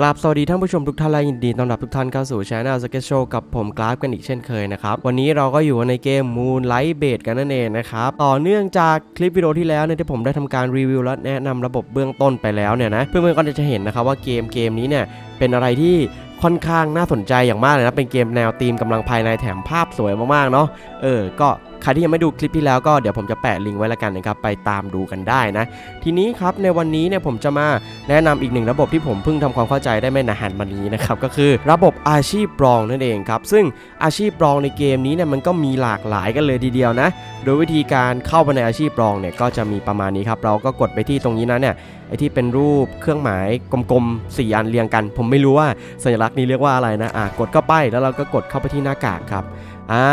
กราบสวัสดีท่านผู้ชมทุกท่านและยินดีต้อนรับทุกท่านเข้าสู่ช anel s k e t Show กับผมกราฟกันอีกเช่นเคยนะครับ วันนี้เราก็อยู่ในเกม Moonlight b a s e กันนั่นเองนะครับ ต่อเนื่องจากคลิปวิดีโอที่แล้วเนี่ยที่ผมได้ทำการรีวิวและแนะนำระบบเบื้องต้นไปแล้วเนี่ยนะเพื่อนๆก็จะเห็นนะครับว่าเกมเกมนี้เนี่ยเป็นอะไรที่ค่อนข้างน่าสนใจอย่างมากเลยนะเป็นเกมแนวธีมกำลังภายในแถมภาพสวยมากๆเนาะเออก็ ครที่ยังไม่ดูคลิปที่แล้วก็เดี๋ยวผมจะแปะลิงก์ไว้ล้วกันนะครับไปตามดูกันได้นะ ทีนี้ครับในวันนี้เนี่ยผมจะมาแนะนำอีกหนึ่งระบบที่ผมเพิ่งทำความเข้าใจได้ไม่นานมานี้นะครับก็คือระบบอาชีพรองนั่นเองครับซึ่งอาชีพรองในเกมนี้เนี่ยมันก็มีหลากหลายกันเลยทีเดียวนะ โดยวิธีการเข้าไปในอาชีพรองเนี่ยก็จะมีประมาณนี้ครับเราก็กดไปที่ตรงนี้นะเนี่ยไอที่เป็นรูปเครื่องหมายกลมๆสี่อันเรียงกัน ผมไม่รู้ว่าสัญลักษณ์นี้เรียกว่าอะไรนะอะกดเข้าไปแล้วเราก็กดเข้าไปที่หน้ากากครับ อ่า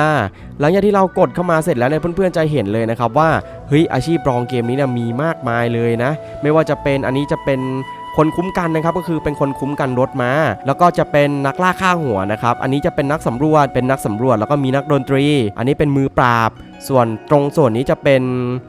หลังจากที่เรากดเข้ามาเสร็จแล้วเนี่ยเพื่อนๆจะเห็นเลยนะครับว่าเฮ้ยอาชีพรองเกมนี้เนี่ยมีมากมายเลยนะ ไม่ว่าจะเป็นอันนี้จะเป็นคนคุ้มกันนะครับก็คือเป็นคนคุ้มกันรถมาแล้วก็จะเป็นนักล่าฆ่าหัวนะครับอันนี้จะเป็นนักสำรวจเป็นนักสำรวจ แล้วก็มีนักดนตรี อันนี้เป็นมือปราบ ส่วนตรงส่วนนี้จะเป็น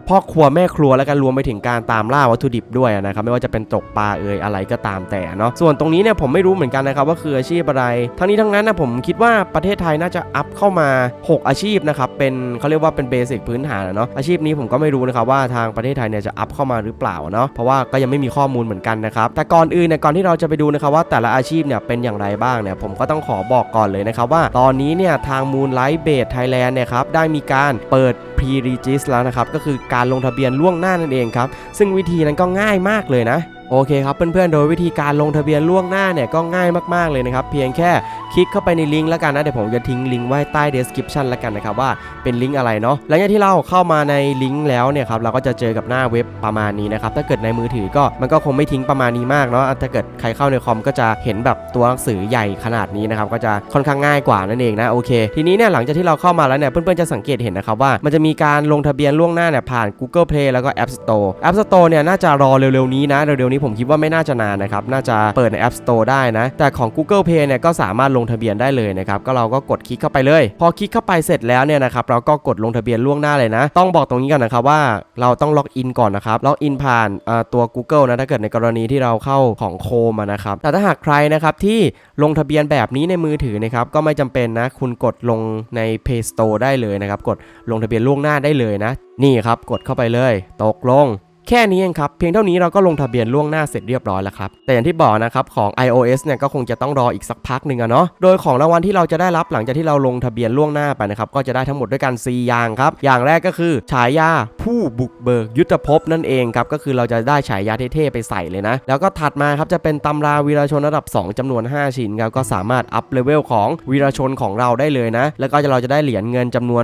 พ่อครัวแม่ครัวแล้วกันรวมไปถึงการตามล่าวัตถุดิบด้วยนะครับไม่ว่าจะเป็นตกปลาเอ่ยอะไรก็ตามแต่เนาะส่วนตรงนี้เนี่ยผมไม่รู้เหมือนกันนะครับว่าคืออาชีพอะไรทั้งนี้ทั้งนั้นนะผมคิดว่าประเทศไทยน่าจะอัพเข้ามา 6 อาชีพนะครับเป็นเขาเรียกว่าเป็นเบสิกพื้นฐานอะเนาะอาชีพนี้ผมก็ไม่รู้นะครับว่าทางประเทศไทยเนี่ยจะอัพเข้ามาหรือเปล่าเนาะเพราะว่าก็ยังไม่มีข้อมูลเหมือนกันนะครับแต่ก่อนอื่นเนี่ยก่อนที่เราจะไปดูนะครับว่าแต่ละอาชีพเนี่ยเป็นอย่างไรบ้างเนี่ยผมก็ต้องขอบอกก่อนเลยนะครับว่าตอนนี้เนี่ยทาง Moonlight Base Thailand เนี่ยครับได้มีการเปิด pre-regis แล้วนะครับ ก็คือการลงทะเบียนล่วงหน้านั่นเองครับ ซึ่งวิธีนั้นก็ง่ายมากเลยนะ โอเคครับเพื่อนๆ โดยวิธีการลงทะเบียนล่วงหน้าเนี่ยก็ง่ายมากๆเลยนะครับเพียงแค่คลิกเข้าไปในลิงก์แล้วกันนะเดี๋ยวผมจะทิ้งลิงก์ไว้ใต้ description แล้วกันนะครับว่าเป็นลิงก์อะไรเนาะหลังจากที่เราเข้ามาในลิงก์แล้วเนี่ยครับเราก็จะเจอกับหน้าเว็บประมาณนี้นะครับถ้าเกิดในมือถือก็มันก็คงไม่ทิ้งประมาณนี้มากเนาะถ้าเกิดใครเข้าในคอมก็จะเห็นแบบตัวหนังสือใหญ่ขนาดนี้นะครับก็จะค่อนข้างง่ายกว่านั่นเองนะโอเค ทีนี้เนี่ยหลังจากที่เราเข้ามาแล้วเนี่ยเพื่อนๆจะสังเกตเห็นนะครับว่ามันจะมีการลงทะเบียนล่วงหน้าเนี่ยผ่าน Google Play แล้วก็ App Store App Store เนี่ยน่าจะรอเร็วๆนี้นะเร็วๆนี้ผมคิดว่าไม่น่าจะนานนะครับ น่าจะเปิดใน App Store ได้นะ แต่ของ Google Play เนี่ยก็สามารถลงทะเบียนได้เลยนะครับ ก็เราก็กดคลิกเข้าไปเลย พอคลิกเข้าไปเสร็จแล้วเนี่ยนะครับเราก็กดลงทะเบียนล่วงหน้าเลยนะ ต้องบอกตรงนี้ก่อนนะครับว่าเราต้องล็อกอินก่อนนะครับ ล็อกอินผ่านตัว Google นะถ้าเกิดในกรณีที่เราเข้าของโคมนะครับ แต่ถ้าหากใครนะครับที่ลงทะเบียนแบบนี้ในมือถือนะครับก็ไม่จำเป็นนะ คุณกดลงใน Play Store ได้เลยนะครับ กดลงทะเบียนล่วงหน้าได้เลยนะ นี่ครับกดเข้าไปเลย ตกลง แค่นี้เองครับ เพียงเท่านี้เราก็ลงทะเบียนล่วงหน้าเสร็จเรียบร้อยแล้วครับ แต่อย่างที่บอกนะครับของ iOS เนี่ยก็คงจะต้องรออีกสักพักหนึ่งอะเนาะ โดยของรางวัลที่เราจะได้รับหลังจากที่เราลงทะเบียนล่วงหน้าไปนะครับ ก็จะได้ทั้งหมดด้วยกัน 4 อย่างครับ อย่างแรกก็คือฉายาผู้บุกเบิกยุทธภพนั่นเองครับ ก็คือเราจะได้ฉายาเท่ๆไปใส่เลยนะ แล้วก็ถัดมาครับจะเป็นตำราวีรชนระดับ 2จำนวน 5 ชิ้นครับ ก็สามารถอัพเลเวลของวีรชนของเราได้เลยนะ แล้วก็เราจะได้เหรียญเงินจำนวน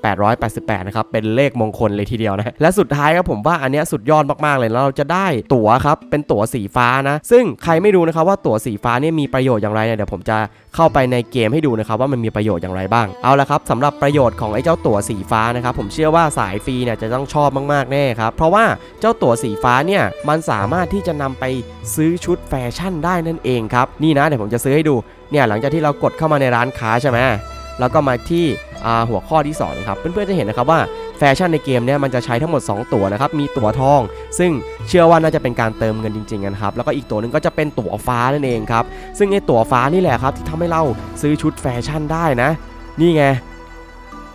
88,888 นะครับ เป็นเลขมงคลเลยทีเดียวนะ และสุดท้ายครับผมว่าอันนี้สุดยอดมากๆเลยแล้วเราจะได้ตั๋วครับเป็นตั๋วสีฟ้านะ ซึ่งใครไม่รู้นะครับว่าตั๋วสีฟ้าเนี่ยมีประโยชน์อย่างไรเนี่ยเดี๋ยวผมจะเข้าไปในเกมให้ดูนะครับว่ามันมีประโยชน์อย่างไรบ้างเอาละครับสำหรับประโยชน์ของไอ้เจ้าตั๋วสีฟ้านะครับผมเชื่อว่าสายฟรีเนี่ยจะต้องชอบมากๆแน่ครับเพราะว่าเจ้าตั๋วสีฟ้าเนี่ยมันสามารถที่จะนำไปซื้อชุดแฟชั่นได้นั่นเองครับนี่นะเดี๋ยวผมจะซื้อให้ดูเนี่ยหลังจากที่เรากดเข้ามาในร้านค้าใช่ไหมแล้วก็มาที่หัวข้อที่สองนะครับเพื่อนๆจะเห็นนะครับว่า แฟชั่นในเกมเนี่ยมันจะใช้ทั้งหมด 2 ตั๋วนะครับ มีตั๋วทอง ซึ่งเชื่อว่าน่าจะเป็นการเติมเงินจริงๆนะครับ แล้วก็อีกตั๋วหนึงก็จะเป็นตั๋วฟ้านั่นเองครับ ซึ่งไอ้ตั๋วฟ้านี่แหละครับที่ทำให้เราซื้อชุดแฟชั่นได้นะ นี่ไง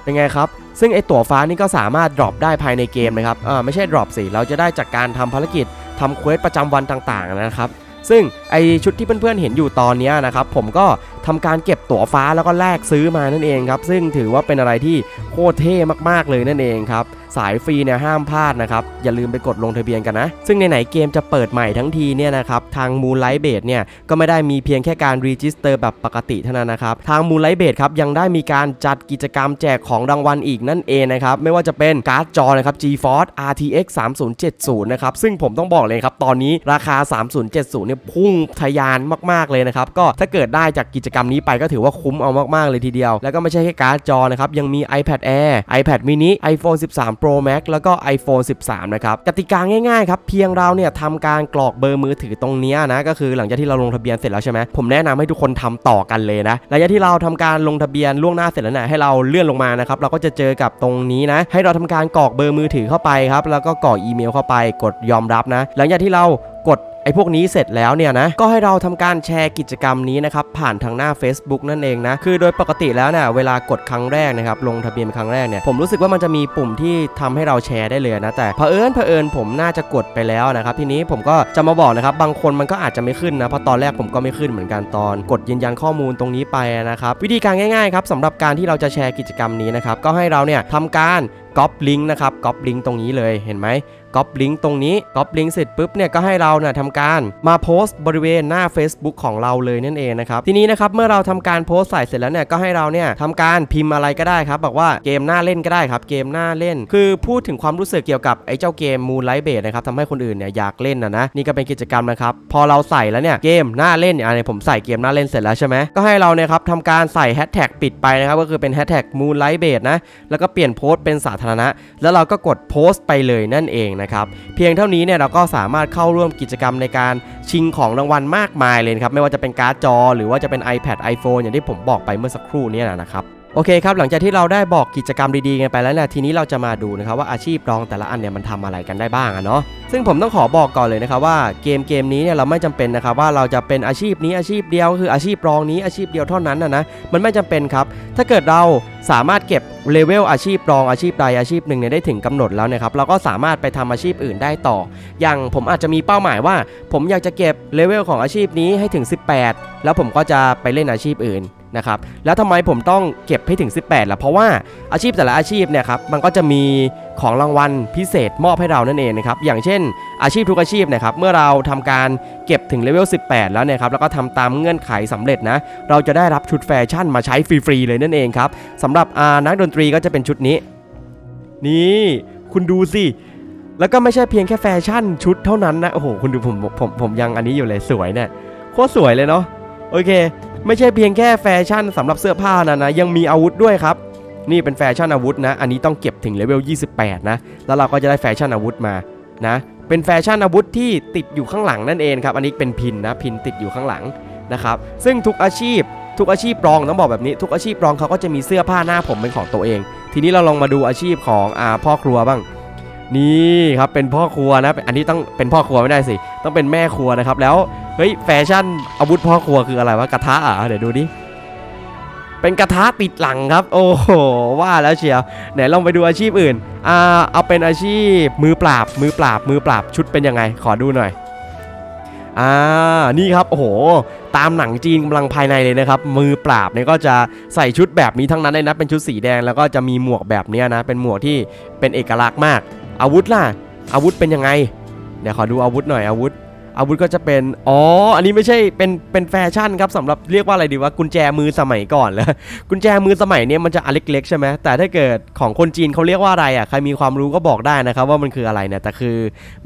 เป็นไงครับ ซึ่งไอ้ตั๋วฟ้านี่ก็สามารถดรอปได้ภายในเกมนะครับ อ่าไม่ใช่ดรอปสิ เราจะได้จากการทำภารกิจทำเควสประจำวันต่างๆนะครับ ซึ่งไอชุดที่เพื่อนๆเห็นอยู่ตอนนี้นะครับผมก็ทำการเก็บตั๋วฟ้าแล้วก็แลกซื้อมานั่นเองครับซึ่งถือว่าเป็นอะไรที่โคตรเท่มากๆเลยนั่นเองครับ สายฟรีเนี่ยห้ามพลาดนะครับ อย่าลืมไปกดลงทะเบียนกันนะ ซึ่งในไหนเกมจะเปิดใหม่ทั้งทีเนี่ยนะครับทาง Moonlight Base เนี่ยก็ไม่ได้มีเพียงแค่การรีจิสเตอร์แบบปกติเท่านั้นนะครับ ทาง Moonlight Base ครับยังได้มีการจัดกิจกรรมแจกของรางวัลอีกนั่นเองนะครับ ไม่ว่าจะเป็นการ์ดจอนะครับ GeForce RTX 3070 นะครับ ซึ่งผมต้องบอกเลยครับ ตอนนี้ราคา 3070 เนี่ยพุ่งทะยานมาก ๆ เลยนะครับ ก็ถ้าเกิดได้จากกิจกรรมนี้ไปก็ถือว่าคุ้มเอามาก ๆ เลยทีเดียว แล้วก็ไม่ใช่แค่การ์ดจอนะครับ ยังมี iPad Air iPad mini iPhone 13 Pro Max แล้วก็ iPhone 13 นะครับ กติกาง่ายๆครับเพียงเราเนี่ยทำการกรอกเบอร์มือถือตรงนี้นะก็คือหลังจากที่เราลงทะเบียนเสร็จแล้วใช่ไหมผมแนะนำให้ทุกคนทำต่อกันเลยนะหลังจากที่เราทำการลงทะเบียนล่วงหน้าเสร็จแล้วนะให้เราเลื่อนลงมานะครับเราก็จะเจอกับตรงนี้นะ ให้เราทำการกรอกเบอร์มือถือเข้าไปครับแล้วก็กรอกอีเมลเข้าไปกดยอมรับนะ หลังจากที่เรากด ออ้พวกนี้เสร็จแล้วเนี่ยนะก็ให้เราทำการแชร์กิจกรรมนี้นะครับผ่านทางหน้า Facebook นั่นเองนะคือโดยปกติแล้วเนี่ยเวลากดครั้งแรกนะครับลงทะเบียนครั้งแรกเนี่ยผมรู้สึกว่ามันจะมีปุ่มที่ทำให้เราแชร์ได้เลยนะแต่เผอิญเผอิญผมน่าจะกดไปแล้วนะครับทีนี้ผมก็จะมาบอกนะครับบางคนมันก็อาจจะไม่ขึ้นนะเพราะตอนแรกผมก็ไม่ขึ้นเหมือนกันตอน กดยืนยันข้อมูลตรงนี้ไปนะครับวิธีการง่ายๆครับสำหรับการที่เราจะแชร์กิจกรรมนี้นะครับก็ให้เราเนี่ยทำการก๊อปลิงก์นะครับก๊อปลิงก์ตรงนี้เลยเห็นไหม ก๊อปลิงก์ตรงนี้ก๊อปลิงก์เสร็จปุ๊บเนี่ยก็ให้เราเนี่ยทำการมาโพสต์บริเวณหน้า Facebook ของเราเลยนั่นเองนะครับทีนี้นะครับเมื่อเราทำการโพสต์ใส่เสร็จแล้วเนี่ยก็ให้เราเนี่ยทำการพิมพ์อะไรก็ได้ครับบอกว่าเกมหน้าเล่นก็ได้ครับเกมหน้าเล่น คือพูดถึงความรู้สึกเกี่ยวกับไอ้เจ้าเกม Moonlight Base นะครับทำให้คนอื่นเนี่ยอยากเล่นนะนะนี่ก็เป็นกิจกรรมนะครับพอเราใส่แล้วเนี่ยเกมหน้าเล่นเนี่ยอันนี้ผมใส่เกมหน้าเล่นเสร็จแล้วใช่ไหมก็ให้เราเนี่ยครับทำการใส่แฮชแท็กปิดไปนะครับก็คือเป็นแฮชแท็ก Moonlight Base นะแล้วก็เปลี่ยนโพสต์เป็นสาธารณะ แล้วเราก็กดโพสต์ไปเลยนั่นเองนะครับ เพียงเท่านี้เนี่ยเราก็สามารถเข้าร่วมกิจกรรมในการชิงของรางวัลมากมายเลยครับ ไม่ว่าจะเป็นการ์ดจอ หรือว่าจะเป็น iPad iPhone อย่างที่ผมบอกไปเมื่อสักครู่นี้นะครับ โอเคครับหลังจากที่เราได้บอกกิจกรรมดีๆกันไปแล้วเนี่ยทีนี้เราจะมาดูนะครับว่าอาชีพรองแต่ละอันเนี่ยมันทำอะไรกันได้บ้างอะเนาะซึ่งผมต้องขอบอกก่อนเลยนะครับว่าเกมเกมนี้เนี่ยเราไม่จำเป็นนะครับว่าเราจะเป็นอาชีพนี้อาชีพเดียวคืออาชีพรองนี้อาชีพเดียวเท่านั้นนะนะมันไม่จำเป็นครับ ถ้าเกิดเราสามารถเก็บเลเวลอาชีพรองอาชีพใดอาชีพหนึ่งเนี่ยได้ถึงกำหนดแล้วนี่ยครับเราก็สามารถไปทำอาชีพอื่นได้ต่อ อย่างผมอาจจะมีเป้าหมายว่า ผมอยากจะเก็บเลเวลของอาชีพนี้ให้ถึง 18 แล้วผมก็จะไปเล่นอาชีพอื่น นะครับแล้วทำไมผมต้องเก็บให้ถึง 18ล่ะเพราะว่าอาชีพแต่ละอาชีพเนี่ยครับมันก็จะมีของรางวัลพิเศษมอบให้เรานั่นเองนะครับอย่างเช่น อาชีพทุกอาชีพเนะครับเมื่อเราทำการเก็บถึงเลเวล 18 แล้วเนี่ยครับแล้วก็ทำตามเงื่อนไขสำเร็จนะเราจะได้รับชุดแฟชั่นมาใช้ฟรีๆเลยนั่นเองครับสำหรับนักดนตรีก็จะเป็นชุดนี้ นี่คุณดูสิแล้วก็ไม่ใช่เพียงแค่แฟชั่นชุดเท่านั้นนะโอ้โหคุณดูผมผมผมยังอันนี้อยู่เลยสวยเนี่ยโคตรสวยเลยเนาะโอเค ไม่ใช่เพียงแค่แฟชั่นสำหรับเสื้อผ้านะนะยังมีอาวุธด้วยครับ นี่เป็นแฟชั่นอาวุธนะ อันนี้ต้องเก็บถึงเลเวล 28 นะ แล้วเราก็จะได้แฟชั่นอาวุธมานะ เป็นแฟชั่นอาวุธที่ติดอยู่ข้างหลังนั่นเองครับ อันนี้เป็นพินนะพินติดอยู่ข้างหลังนะครับ ซึ่งทุกอาชีพ ทุกอาชีพรองต้องบอกแบบนี้ ทุกอาชีพรองเขาก็จะมีเสื้อผ้าหน้าผมเป็นของตัวเอง ทีนี้เราลองมาดูอาชีพของอาพ่อครัวบ้างนี่ครับเป็นพ่อครัวนะ อันนี้ต้องเป็นพ่อครัวไม่ได้สิ ต้องเป็นแม่ครัวนะครับ แล้ว เฮ้ยแฟชั่นอาวุธพ่อครัวคืออะไรวะกระทะอะเดี๋ยวดูดิเป็นกระทะติดหลังครับ โอ้โหว่าแล้วเชียวไหนลองไปดูอาชีพอื่นอ่าเอาเป็นอาชีพมือปราบ มือปราบมือปราบชุดเป็นยังไง ขอดูหน่อยอ่านี่ครับโอ้โหตามหนังจีนกำลังภายในเลยนะครับ มือปราบเนี่ยก็จะใส่ชุดแบบนี้ทั้งนั้นเลยนะเป็นชุดสีแดงแล้วก็จะมีหมวกแบบเนี้ยนะเป็นหมวกที่เป็นเอกลักษณ์มาก อาวุธล่ะอาวุธเป็นยังไงเดี๋ยวขอดูอาวุธหน่อยอาวุธ อาวุธก็จะเป็น อ๋อ อันนี้ไม่ใช่ เป็น เป็นแฟชั่นครับสำหรับเรียกว่าอะไรดีว่ากุญแจมือสมัยก่อนเลยกุญแจมือสมัยเนี้ยมันจะอันเล็กๆใช่ไหมแต่ถ้าเกิดของคนจีนเขาเรียกว่าอะไรอะ ใครมีความรู้ก็บอกได้นะครับว่ามันคืออะไรเนี่ย แต่คือ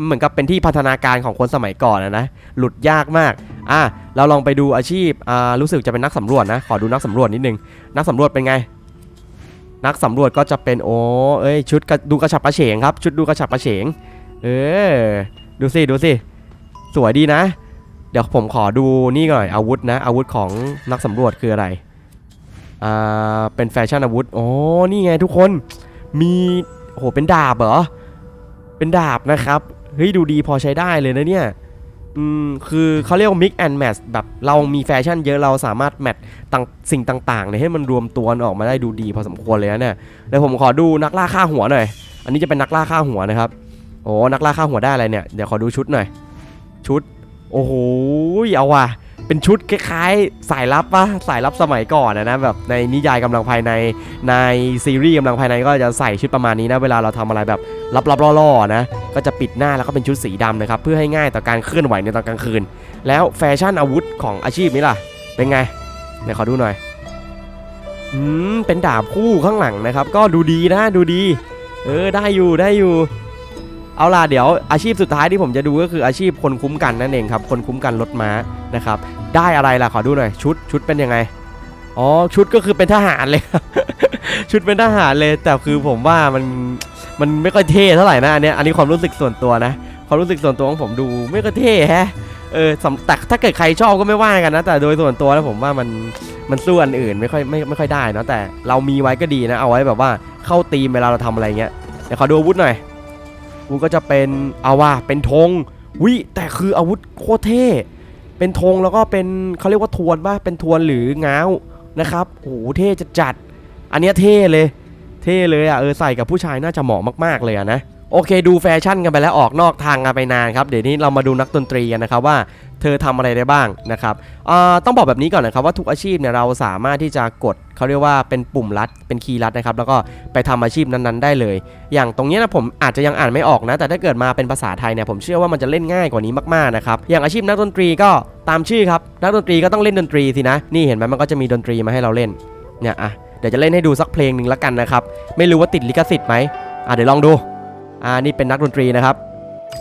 เหมือนกับเป็นที่พัฒนาการของคนสมัยก่อนนะนะ หลุดยากมาก อะ เราลองไปดูอาชีพ อ่า รู้สึกจะเป็นนักสำรวจนะ ขอดูนักสำรวจนิดนึง นักสำรวจเป็นไง นักสำรวจก็จะเป็น โอ้เอ้ย ชุดดูกระฉับกระเฉงครับ ชุดดูกระฉับกระเฉง เออ ดูสิ ดูสิ สวยดีนะ เดี๋ยวผมขอดูนี่ก่อนอาวุธนะ อาวุธของนักสำรวจคืออะไร อ่า เป็นแฟชั่นอาวุธ อ๋อ นี่ไงทุกคน มีโอ้โหเป็นดาบเหรอ เป็นดาบนะครับ เฮ้ย ดูดีพอใช้ได้เลยนะเนี่ย อืม คือเขาเรียกว่า mix and match แบบเรามีแฟชั่นเยอะเราสามารถแมทต่างสิ่งต่างๆเนี่ยให้มันรวมตัวออกมาได้ดูดีพอสมควรเลยนะเนี่ยเดี๋ยวผมขอดูนักล่าฆ่าหัวหน่อย อันนี้จะเป็นนักล่าฆ่าหัวนะครับ โอ้นักล่าฆ่าหัวได้อะไรเนี่ย เดี๋ยวขอดูชุดหน่อย ชุด โอ้โหเอาว่ะ เป็นชุดคล้ายๆ สายลับปะสายลับสมัยก่อนนะนะแบบในนิยายกำลังภายในในซีรีส์กำลังภายในก็จะใส่ชุดประมาณนี้นะเวลาเราทำอะไรแบบลับๆล่อๆนะก็จะปิดหน้าแล้วก็เป็นชุดสีดำนะครับเพื่อให้ง่ายต่อการเคลื่อนไหวในตอนกลางคืน แล้วแฟชั่นอาวุธของอาชีพนี้ล่ะ เป็นไงเดี๋ยวขอดูหน่อยอืมเป็นดาบคู่ข้างหลังนะครับ ก็ดูดีนะดูดี เออได้อยู่ได้อยู่ เอาล่ะเดี๋ยวอาชีพสุดท้ายที่ผมจะดูก็คืออาชีพคนคุ้มกันนั่นเองครับ คนคุ้มกันรถม้านะครับ ได้อะไรล่ะขอดูหน่อยชุดชุดเป็นยังไงอ๋อชุดก็คือเป็นทหารเลยชุดเป็นทหารเลย แต่คือผมว่ามันมันไม่ค่อยเท่เท่าไหร่นะอันนี้อันนี้ความรู้สึกส่วนตัวนะความรู้สึกส่วนตัวของผมดูไม่ค่อยเท่แฮะเออสำแต่ถ้าเกิดใครชอบก็ไม่ว่ากันนะ แต่โดยส่วนตัวแล้วผมว่ามันมันสู้อันอื่นไม่ค่อยไม่ไม่ค่อยได้นะแต่เรามีไว้ก็ดีนะ เอาไว้แบบว่าเข้าตีมเวลาเราทำอะไรเงี้ยเดี๋ยวขอดูอาวุธหน่อย กูก็จะเป็นเอาว่าเป็นธงวิแต่คืออาวุธโคตรเท่เป็นธงแล้วก็เป็นเขาเรียกว่าทวนป่ะเป็นทวนหรือง้าวนะครับโอ้โหเท่จะจัด อันเนี้ยเท่เลย เท่เลยอะเออใส่กับผู้ชายน่าจะเหมาะมากๆเลยะนะโอเคดูแฟชั่นกันไปแล้วออกนอกทางกันไปนานครับ เดี๋ยวนี้เรามาดูนักดนตรีกันนะครับว่า เธอทำอะไรได้บ้างนะครับต้องบอกแบบนี้ก่อนนะครับว่าทุกอาชีพเนี่ยเราสามารถที่จะกดเขาเรียกว่าเป็นปุ่มลัดเป็นคีย์ลัดนะครับแล้วก็ไปทำอาชีพนั้นๆได้เลย อย่างตรงนี้นะผมอาจจะยังอ่านไม่ออกนะ แต่ถ้าเกิดมาเป็นภาษาไทยเนี่ยผมเชื่อว่ามันจะเล่นง่ายกว่านี้มากๆนะครับอย่างอาชีพนักดนตรีก็ตามชื่อครับนักดนตรีก็ต้องเล่นดนตรีสินะนี่เห็นไหมมันก็จะมีดนตรีมาให้เราเล่นเนี่ยอะเดี๋ยวจะเล่นให้ดูสักเพลงหนึ่งละกันนะครับไม่รู้ว่าติดลิขสิทธิ์ไหมอะเดี๋ยวลองดูอ่านี่เป็นนักดนตรีนะครับ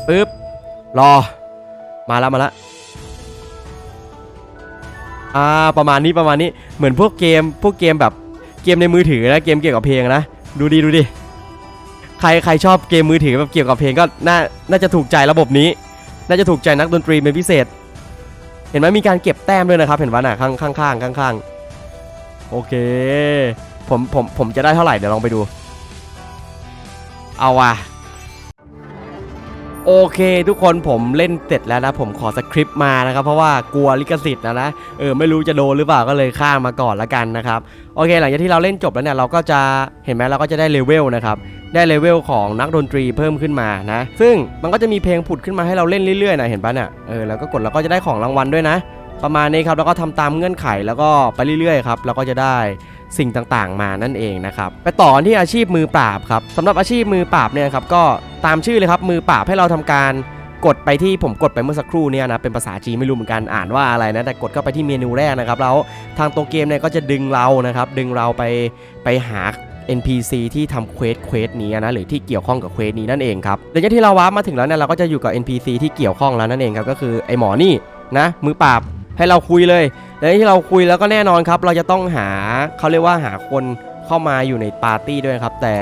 ปึ๊บรอมาแล้วมาแล้ว อ่าประมาณนี้ประมาณนี้เหมือนพวกเกมพวกเกมแบบเกมในมือถือนะเกมเกี่ยวกับเพลงนะดูดีดูดิใครใครชอบเกมมือถือแบบเกี่ยวกับเพลงก็น่าน่าจะถูกใจระบบนี้ น่าจะถูกใจนักดนตรีเป็นพิเศษ เห็นไหมมีการเก็บแต้มด้วยนะครับ เห็นปะน่ะข้างข้างข้างข้างข้างโอเค ผมผมผมจะได้เท่าไหร่เดี๋ยวลองไปดู เอาว่ะ โอเค ทุกคนผมเล่นเสร็จแล้วนะผมขอสคริปต์มานะครับเพราะว่ากลัวลิขสิทธิ์นะนะเออไม่รู้จะโดนหรือเปล่าก็เลยข้ามมาก่อนละกันนะครับโอเค หลังจากที่เราเล่นจบแล้วเนี่ยเราก็จะเห็นไหมเราก็จะได้เลเวลนะครับได้เลเวลของนักดนตรีเพิ่มขึ้นมานะ ซึ่งมันก็จะมีเพลงผุดขึ้นมาให้เราเล่นเรื่อยๆนะเห็นปะเนี่ยเออแล้วก็กดแล้วก็จะได้ของรางวัลด้วยนะ ประมาณนี้ครับแล้วก็ทำตามเงื่อนไขแล้วก็ไปเรื่อยๆครับแล้วก็จะได้ สิ่งต่างๆ มานั่นเองนะครับไปต่อนที่อาชีพมือปราบครับสำหรับอาชีพมือปราบเนี่ยครับก็ตามชื่อเลยครับมือปราบให้เราทำการกดไปที่ผมกดไปเมื่อสักครู่เนี่ยนะเป็นภาษาจีนไม่รู้เหมือนกันอ่านว่าอะไรนะแต่กดเข้าไปที่เมนูแรกนะครับแล้วทางตัวเกมเนี่ยก็จะดึงเรานะครับดึงเราไปไปหา NPC ที่ทำเควสเควสนี้นะหรือที่เกี่ยวข้องกับเควสนี้นั่นเองครับหลังจากที่เราวาร์ปมาถึงแล้วเนี่ยเราก็จะอยู่กับ NPC ที่เกี่ยวข้องแล้วนั่นเองครับก็คือไอหมอนี่นะมือปราบให้เราคุยเลย หลังจากที่เราคุยแล้วก็แน่นอนครับ เราจะต้องหาเขาเรียกว่าหาคนเข้ามาอยู่ในปาร์ตี้ด้วยครับ แต่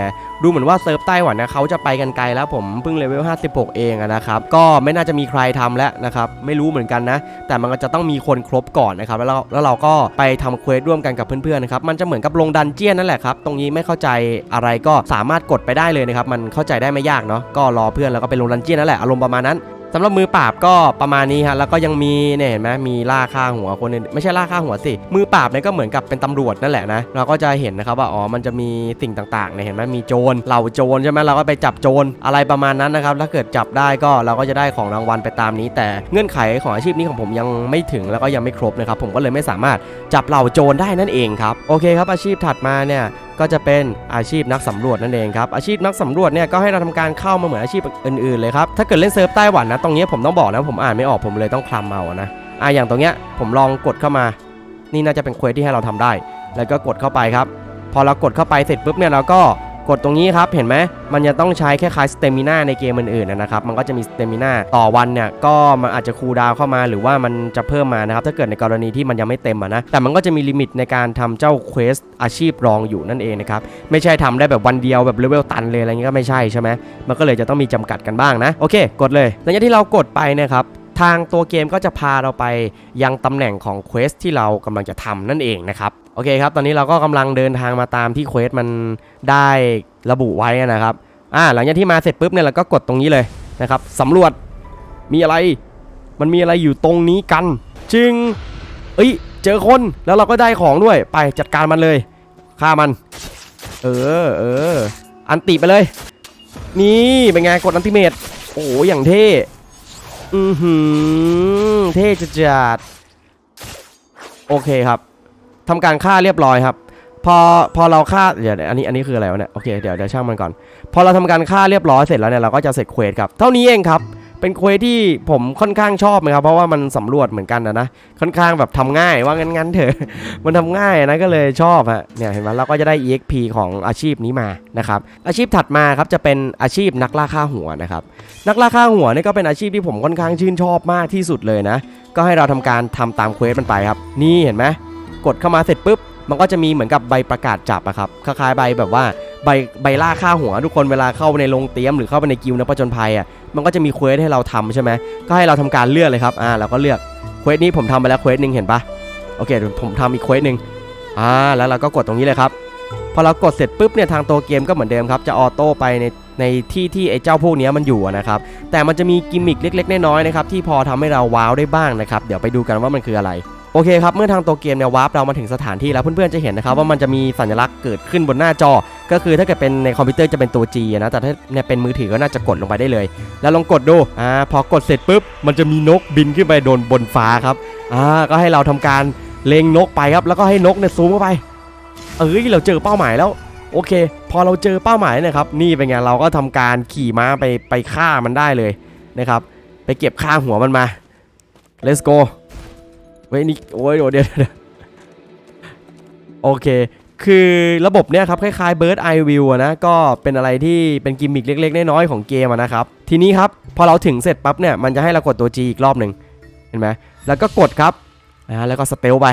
ดูเหมือนว่าเซิร์ฟไต้หวันนะเขาจะไปกันไกลแล้วผมเพิ่งเลเวล 56 เองนะครับ ก็ไม่น่าจะมีใครทำแล้วนะครับ ไม่รู้เหมือนกันนะ แต่มันก็จะต้องมีคนครบก่อนนะครับ แล้วเราแล้วเราก็ไปทำเควสร่วมกันกับเพื่อนๆนะครับ มันจะเหมือนกับลงดันเจียนนั่นแหละครับ ตรงนี้ไม่เข้าใจอะไรก็สามารถกดไปได้เลยนะครับ มันเข้าใจได้ไม่ยากเนาะ ก็รอเพื่อนแล้วก็ไปลงดันเจียนนั่นแหละ อารมณ์ประมาณนั้น สำหรับมือปราบก็ประมาณนี้ฮะแล้วก็ยังมีเนี่ยเห็นไหมมีล่าฆ่าหัวคนอื่นไม่ใช่ล่าฆ่าหัวสิมือปราบเนี่ยก็เหมือนกับเป็นตำรวจนั่นแหละนะเราก็จะเห็นนะครับว่าอ๋อมันจะมีสิ่งต่างๆเนี่ยเห็นไหมมีโจรเหล่าโจรใช่ไหมเราก็ไปจับโจรอะไรประมาณนั้นนะครับถ้าเกิดจับได้ก็เราก็จะได้ของรางวัลไปตามนี้ แต่เงื่อนไขของอาชีพนี้ของผมยังไม่ถึงแล้วก็ยังไม่ครบนะครับผมก็เลยไม่สามารถจับเหล่าโจรได้นั่นเองครับโอเคครับอาชีพถัดมาเนี่ย ก็จะเป็นอาชีพนักสำรวจนั่นเองครับอาชีพนักสำรวจเนี่ยก็ให้เราทำการเข้ามาเหมือนอาชีพอื่นๆเลยครับถ้าเกิดเล่นเซิร์ฟไต้หวันนะตรงนี้ผมต้องบอกนะผมอ่านไม่ออกผมเลยต้องคลำเอานะอ่าอย่างตรงเนี้ยผมลองกดเข้ามา นี่น่าจะเป็นเควสที่ให้เราทำได้ แล้วก็กดเข้าไปครับ พอเรากดเข้าไปเสร็จปุ๊บเนี่ยเราก็ กดตรงนี้ครับเห็นไหมมันจะต้องใช้แค่คล้ายสเตมิน่าในเกมอื่นๆนะครับมันก็จะมีสเตมิน่าต่อวันเนี่ยก็มันอาจจะคูลดาวเข้ามาหรือว่ามันจะเพิ่มมานะครับถ้าเกิดในกรณีที่มันยังไม่เต็มนะแต่มันก็จะมีลิมิตในการทำเจ้าเควสอาชีพรองอยู่นั่นเองนะครับไม่ใช่ทำได้แบบวันเดียวแบบเลเวลตันเลยอะไรเงี้ยก็ไม่ใช่ใช่ไหมมันก็เลยจะต้องมีจำกัดกันบ้างนะโอเค กดเลยหลังจากที่เรากดไปเนะครับทางตัวเกมก็จะพาเราไปยังตำแหน่งของเควสที่เรากำลังจะทำนั่นเองนะครับ อเคครับ ตอนนี้เราก็กำลังเดินทางมาตามที่เควสมันได้ระบุไว้นะครับ อ่า หลังจากที่มาเสร็จปุ๊บเนี่ยเราก็กดตรงนี้เลยนะครับสำรวจ มีอะไร มันมีอะไรอยู่ตรงนี้กัน จึง เอ้ย เจอคน แล้วเราก็ได้ของด้วย ไปจัดการมันเลย ฆ่ามัน เออ เออ อันติไปเลย นี่ เป็นไง กดอันติเมตโอ้อย่างเท่ อือหือ เท่จัดโอเคครับ ทำการฆ่าเรียบร้อยครับ พอพอเราฆ่าเดี๋ยวอันนี้อันนี้คืออะไรวะเนี่ยโอเคเดี๋ยวเดี๋ยวช่างมันก่อน พอเราทำการฆ่าเรียบร้อยเสร็จแล้วเนี่ยเราก็จะเสร็จเควสครับเท่านี้เองครับเป็นเควสที่ผมค่อนข้างชอบนะครับ เพราะว่ามันสำรวจเหมือนกันนะนะค่อนข้างแบบทำง่ายว่างั้นๆเถอะมันทำง่ายนะก็เลยชอบฮะเนี่ยเห็นไหมเราก็จะได้ exp ของอาชีพนี้มานะครับอาชีพถัดมาครับจะเป็นอาชีพนักล่าฆ่าหัวนะครับนักล่าฆ่าหัวนี่ก็เป็นอาชีพที่ผมค่อนข้างชื่นชอบมากที่สุดเลยนะ ก็ให้เราทำการทำตามเควสมันไปครับ นี่เห็นไหม กดเข้ามาเสร็จปุ๊บ มันก็จะมีเหมือนกับใบประกาศจับอะครับคล้ายๆใบแบบว่าใบใบล่าฆ่าหัวทุกคนเวลาเข้าในโรงเตรียมหรือเข้าไปในกิลด์นักผจญภัยอะมันก็จะมีเควสให้เราทำใช่ไหมก็ให้เราทำการเลือกเลยครับอ่าเราก็เลือกเควสนี้ผมทำไปแล้วเควสหนึ่งเห็นปะโอเคผมทำอีกเควสหนึ่งอ่าแล้วเราก็กดตรงนี้เลยครับพอเรากดเสร็จปุ๊บเนี่ยทางตัวเกมก็เหมือนเดิมครับจะออโต้ไปในในที่ที่ไอ้เจ้าพวกนี้มันอยู่นะครับแต่มันจะมีกิมมิคเล็ก ๆ น้อยๆนะครับที่พอทำให้เราว้าวได้บ้างนะครับเดี๋ยวไปดูกันว่ามันคืออะไร โอเคครับ เมื่อทางตัวเกมเนี่ยวาร์ปเรามาถึงสถานที่แล้วเพื่อนๆจะเห็นนะครับว่ามันจะมีสัญลักษณ์เกิดขึ้นบนหน้าจอ ก็คือถ้าเกิดเป็นในคอมพิวเตอร์จะเป็นตัว G นะแต่ถ้าเนี่ยเป็นมือถือก็น่าจะกดลงไปได้เลย แล้วลองกดดูอ่าพอกดเสร็จปุ๊บมันจะมีนกบินขึ้นไปโดนบนฟ้าครับอ่าก็ให้เราทำการเล็งนกไปครับแล้วก็ให้นกเนี่ยซูมเข้าไปเอ้ยเราเจอเป้าหมายแล้วโอเค พอเราเจอเป้าหมายเนี่ยครับนี่เป็นไงเราก็ทำการขี่ม้าไปไปฆ่ามันได้เลยนะครับไปเก็บค่าหัวมันมา let's go เว้ยนี่โอ้ยเดี๋ยวเดี๋ยวโอเค คือระบบเนี่ยครับคล้ายๆ Bird Eye View อะนะก็เป็นอะไรที่เป็นกิมมิคเล็ก ๆ น้อยๆของเกมนะครับ ทีนี้ครับ พอเราถึงเสร็จปั๊บเนี่ยมันจะให้เรากดตัว G อีกรอบหนึ่งเห็นไหมแล้วก็กดครับอ่าแล้วก็สเตลไป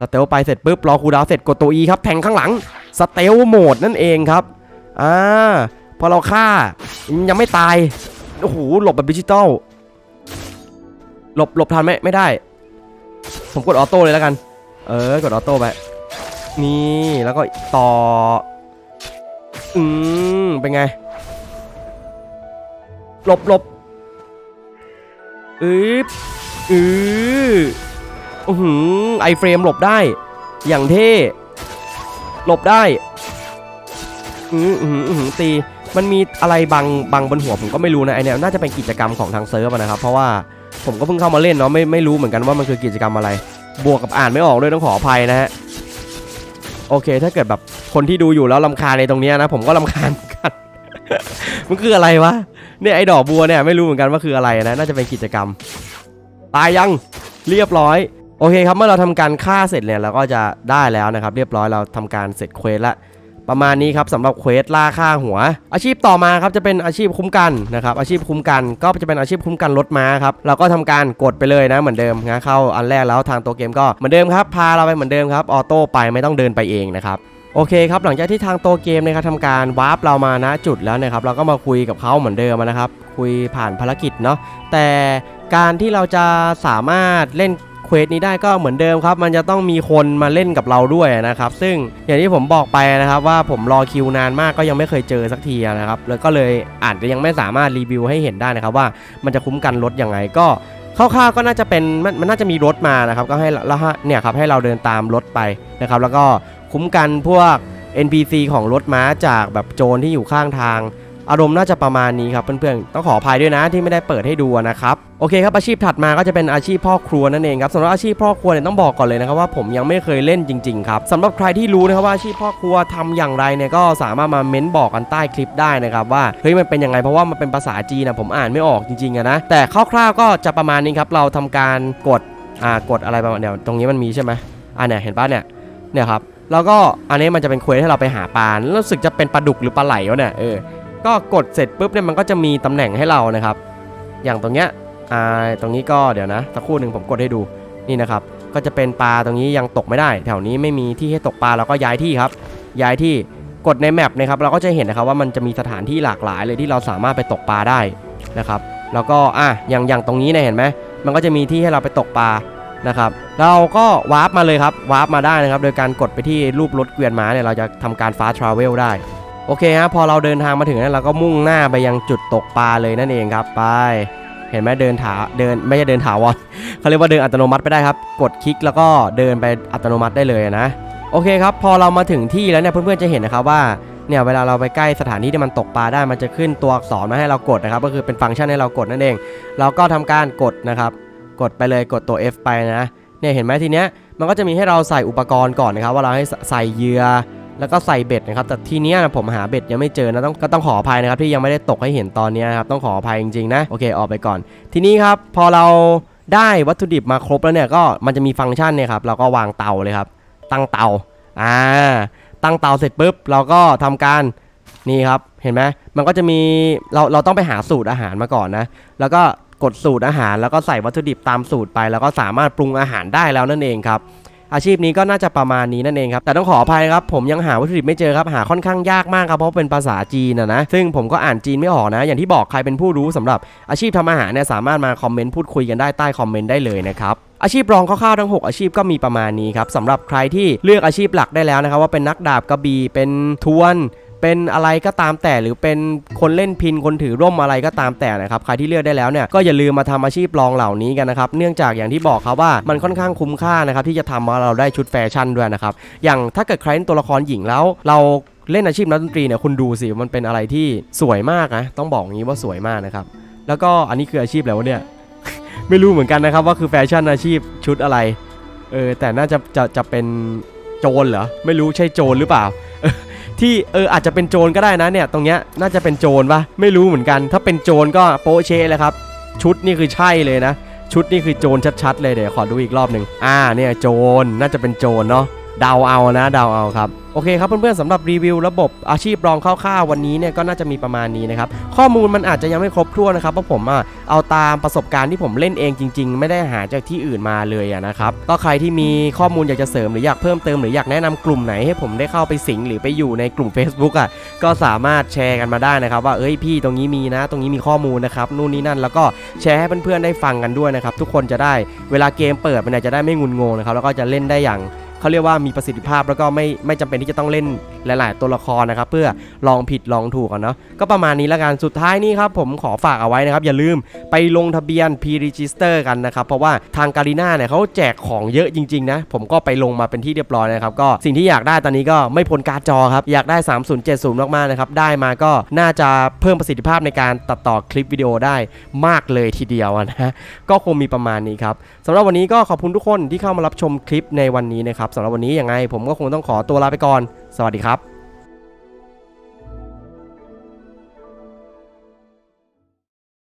สเตลไปเสร็จปุ๊บรอคูดาวเสร็จกดตัว E ครับแทงข้างหลังสเตลโหมดนั่นเองครับอ่าพอเราฆ่ายังไม่ตายโอ้โหหลบแบบดิจิตอลหลบหลบทันไหมไม่ได้ ผมกดออโต้เลยแล้วกัน เออกดออโต้ไป นี่แล้วก็ต่อ อืมเป็นไง หลบหลบอึ๊บอืออือหือไอเฟรมหลบได้ อย่างเท่ หลบได้อือหืออือหือตี มันมีอะไรบังบังบนหัวผมก็ไม่รู้นะไอเนี้ยน่าจะเป็นกิจกรรมของทางเซิร์ฟนะครับ เพราะว่า ผมก็เพิ่งเข้ามาเล่นเนาะไม่ไม่รู้เหมือนกันว่ามันคือกิจกรรมอะไร บวกกับอ่านไม่ออกด้วยต้องขออภัยนะฮะโอเค ถ้าเกิดแบบคนที่ดูอยู่แล้วลำคาในตรงนี้นะ ผมก็ลำคาญเหมือนกัน มันคืออะไรวะเนี่ยไอ้ดอกบัวเนี่ยไม่รู้เหมือนกันว่าคืออะไรนะน่าจะเป็นกิจกรรม ตายยังเรียบร้อยโอเคครับเมื่อเราทำการฆ่าเสร็จเนี่ยเราก็จะได้แล้วนะครับ เรียบร้อยเราทำการเสร็จเควสละ ประมาณนี้ครับสำหรับเควสล่าฆ่าหัว อาชีพต่อมาครับจะเป็นอาชีพคุ้มกันนะครับอาชีพคุ้มกันก็จะเป็นอาชีพคุ้มกันรถม้าครับเราก็ทำการกดไปเลยนะเหมือนเดิมนะเข้าอันแรกแล้วทางตัวเกมก็เหมือนเดิมครับพาเราไปเหมือนเดิมครับออโต้ไปไม่ต้องเดินไปเองนะครับโอเคครับหลังจากที่ทางตัวเกมนะครับทำการวาร์ปเรามาณจุดแล้วนะครับเราก็มาคุยกับเขาเหมือนเดิมนะครับ คุยผ่านภารกิจเนาะแต่การที่เราจะสามารถเล่น ควสนี้ได้ก็เหมือนเดิมครับ มันจะต้องมีคนมาเล่นกับเราด้วยนะครับ ซึ่งอย่างที่ผมบอกไปนะครับว่าผมรอคิวนานมากก็ยังไม่เคยเจอสักทีนะครับ แล้วก็เลยอาจจะยังไม่สามารถรีวิวให้เห็นได้นะครับว่ามันจะคุ้มกันรถยังไงก็คร่าวๆก็น่าจะเป็นมันมันน่าจะมีรถมานะครับ ก็ให้แล้วฮะเนี่ยครับให้เราเดินตามรถไปนะครับ แล้วก็คุ้มกันพวก NPC ของรถม้าจากแบบโจรที่อยู่ข้างทาง อารมณ์น่าจะประมาณนี้ครับเพื่อนๆต้องขออภัยด้วยนะที่ไม่ได้เปิดให้ดูนะครับโอเคครับอาชีพถัดมาก็จะเป็นอาชีพพ่อครัวนั่นเองครับสำหรับอาชีพพ่อครัวเนี่ยต้องบอกก่อนเลยนะครับว่าผมยังไม่เคยเล่นจริงๆครับสำหรับใครที่รู้นะครับว่าอาชีพพ่อครัวทำอย่างไรเนี่ยก็สามารถมาเม้นบอกกันใต้คลิปได้นะครับว่าเฮ้ยมันเป็นยังไงเพราะว่ามันเป็นภาษาจีนนะผมอ่านไม่ออกจริงๆอะนะแต่คร่าวๆก็จะประมาณนี้ครับเราทำการกดอ่ากดอะไรประมาณเดี๋ยวตรงนี้มันมีใช่ไหมอ่าเนี่ยเห็นปะเนี่ยเนี่ยครับแล้วก็อันนี้มันจะเป็นเควสให้เราไปหาปลารู้สึกจะเป็นปลาดุกหรือปลาไหลวะเนี่ยเออ ก็กดเสร็จปุ๊บเนี่ยมันก็จะมีตำแหน่งให้เรานะครับ อย่างตรงเนี้ยอ่าตรงนี้ก็เดี๋ยวนะสักครู่หนึ่งผมกดให้ดูนี่นะครับก็จะเป็นปลาตรงนี้ยังตกไม่ได้ แถวนี้ไม่มีที่ให้ตกปลาเราก็ย้ายที่ครับ ย้ายที่กดในแมปนะครับเราก็จะเห็นนะครับว่ามันจะมีสถานที่หลากหลายเลยที่เราสามารถไปตกปลาได้นะครับแล้วก็อะอย่างอย่างตรงนี้เนี่ยเห็นไหมมันก็จะมีที่ให้เราไปตกปลานะครับเราก็วาร์ปมาเลยครับวาร์ปมาได้นะครับ โดยการกดไปที่รูปรถเกวียนม้าเนี่ยเราจะทำการฟาสทราเวลได้ โอเคฮะพอเราเดินทางมาถึงนั้นเราก็มุ่งหน้าไปยังจุดตกปลาเลยนั่นเองครับไปเห็นไหมเดินถาเดินไม่ใช่เดินถาวรเขาเรียกว่าเดินอัตโนมัติไปได้ครับ กดคลิกแล้วก็เดินไปอัตโนมัติได้เลยนะโอเคครับพอเรามาถึงที่แล้วเนี่ยเพื่อนๆจะเห็นนะครับว่าเนี่ยเวลาเราไปใกล้สถานที่ที่มันตกปลาได้มันจะขึ้นตัวอักษรมาให้เรากดนะครับ ก็คือเป็นฟังก์ชันให้เรากดนั่นเอง เราก็ทำการกดนะครับ กดไปเลยกดตัว F ไปนะเนี่ยเห็นไหมทีเนี้ยมันก็จะมีให้เราใส่อุปกรณ์ก่อนนะครับ ว่าเราให้ใส่เหยื่อ แล้วก็ใส่เบ็ดนะครับแต่ทีเนี้ยผมหาเบ็ดยังไม่เจอนะต้องก็ต้องขออภัยนะครับที่ยังไม่ได้ตกให้เห็นตอนนี้นะครับต้องขออภัยจริงๆนะโอเคออกไปก่อน ทีนี้ครับพอเราได้วัตถุดิบมาครบแล้วเนี่ยก็มันจะมีฟังก์ชันเนี่ยครับเราก็วางเตาเลยครับ ตั้งเตาอ่าตั้งเตาเสร็จปุ๊บเราก็ทำการนี่ครับเห็นไหมมันก็จะมีเราเราต้องไปหาสูตรอาหารมาก่อนนะ แล้วก็กดสูตรอาหารแล้วก็ใส่วัตถุดิบตามสูตรไป แล้วก็สามารถปรุงอาหารได้แล้วนั่นเองครับ อาชีพนี้ก็น่าจะประมาณนี้นั่นเองครับแต่ต้องขออภัยครับผมยังหาวัตถุดิบไม่เจอครับหาค่อนข้างยากมากครับเพราะเป็นภาษาจีนนะนะซึ่งผมก็อ่านจีนไม่ออกนะ อย่างที่บอกใครเป็นผู้รู้สำหรับอาชีพทำอาหารเนี่ยสามารถมาคอมเมนต์พูดคุยกันได้ใต้คอมเมนต์ได้เลยนะครับอาชีพรองคร่าวๆทั้ง 6 อาชีพก็มีประมาณนี้ครับสำหรับใครที่เลือกอาชีพหลักได้แล้วนะครับ ว่าเป็นนักดาบกระบี่เป็นทวน เป็นอะไรก็ตามแต่หรือเป็นคนเล่นพินคนถือร่มอะไรก็ตามแต่นะครับใครที่เลือกได้แล้วเนี่ยก็อย่าลืมมาทำอาชีพรองเหล่านี้กันนะครับเนื่องจากอย่างที่บอกครับว่ามันค่อนข้างคุ้มค่านะครับที่จะทำมาเราได้ชุดแฟชั่นด้วยนะครับอย่างถ้าเกิดใครเป็นตัวละครหญิงแล้วเราเล่นอาชีพนักดนตรีเนี่ยคุณดูสิมันเป็นอะไรที่สวยมากนะต้องบอกอย่างนี้ว่าสวยมากนะครับแล้วก็อันนี้คืออาชีพอะไรวะเนี่ยไม่รู้เหมือนกันนะครับว่าคือแฟชั่นอาชีพชุดอะไรเออแต่น่าจะจะจะเป็นโจรเหรอไม่รู้ใช่โจรหรือเปล่า ที่เอออาจจะเป็นโจรก็ได้นะเนี่ยตรงเนี้ยน่าจะเป็นโจรปะไม่รู้เหมือนกัน ถ้าเป็นโจรก็โป๊เชเลยครับ ชุดนี่คือใช่เลยนะ ชุดนี่คือโจรชัดๆเลยเดี๋ยวขอดูอีกรอบหนึ่งอ่าเนี่ยโจรน่าจะเป็นโจรเนาะ เดาเอานะเดาเอาครับโอเคครับเพื่อนๆสำหรับรีวิวระบบอาชีพรองคร่าวๆวันนี้เนี่ยก็น่าจะมีประมาณนี้นะครับข้อมูลมันอาจจะยังไม่ครบถ้วนนะครับเพราะผมอะเอาตามประสบการณ์ที่ผมเล่นเองจริง ๆ ไม่ได้หาจากที่อื่นมาเลยอะนะครับก็ใครที่มีข้อมูลอยากจะเสริมหรืออยากเพิ่มเติมหรืออยากแนะนำกลุ่มไหนให้ผมได้เข้าไปสิงหรือไปอยู่ในกลุ่ม Facebook อะก็สามารถแชร์กันมาได้นะครับว่าเอ้ยพี่ตรงนี้มีนะ ตรงนี้มีข้อมูลนะครับนู่นนี่นั่นแล้วก็แชร์ให้เพื่อนๆได้ฟังกันด้วยนะครับทุกคนจะได้เวลาเกมเปิดมันจะได้ไม่งุนงงนะครับแล้วก็จะเล่นได้อย่าง เขาเรียกว่ามีประสิทธิภาพแล้วก็ไม่ไม่จำเป็นที่จะต้องเล่นหลาย ๆ ตัวละครนะครับ เพื่อลองผิดลองถูกกันเนาะก็ประมาณนี้ละกันสุดท้ายนี่ครับผมขอฝากเอาไว้นะครับ อย่าลืมไปลงทะเบียน P-Register กันนะครับ เพราะว่าทางการีน่าเนี่ยเขาแจกของเยอะจริง ๆ นะ ผมก็ไปลงมาเป็นที่เรียบร้อยนะครับ ก็สิ่งที่อยากได้ตอนนี้ก็ไม่พ้นการ์ดจอครับ อยากได้ 3070 มาก ๆ นะครับ ได้มาก็น่าจะเพิ่มประสิทธิภาพในการตัดต่อคลิปวิดีโอได้มากเลยทีเดียวนะก็คงมีประมาณนี้ครับำหรับวันนี้ก็ขอบคุณทุกคนที่เข้ามารับชมคลิปในวันนี้นะครับสำหรับวันนี้ยังไงผมก็คงต้องขอตัวลาไปก่อน สวัสดีครับ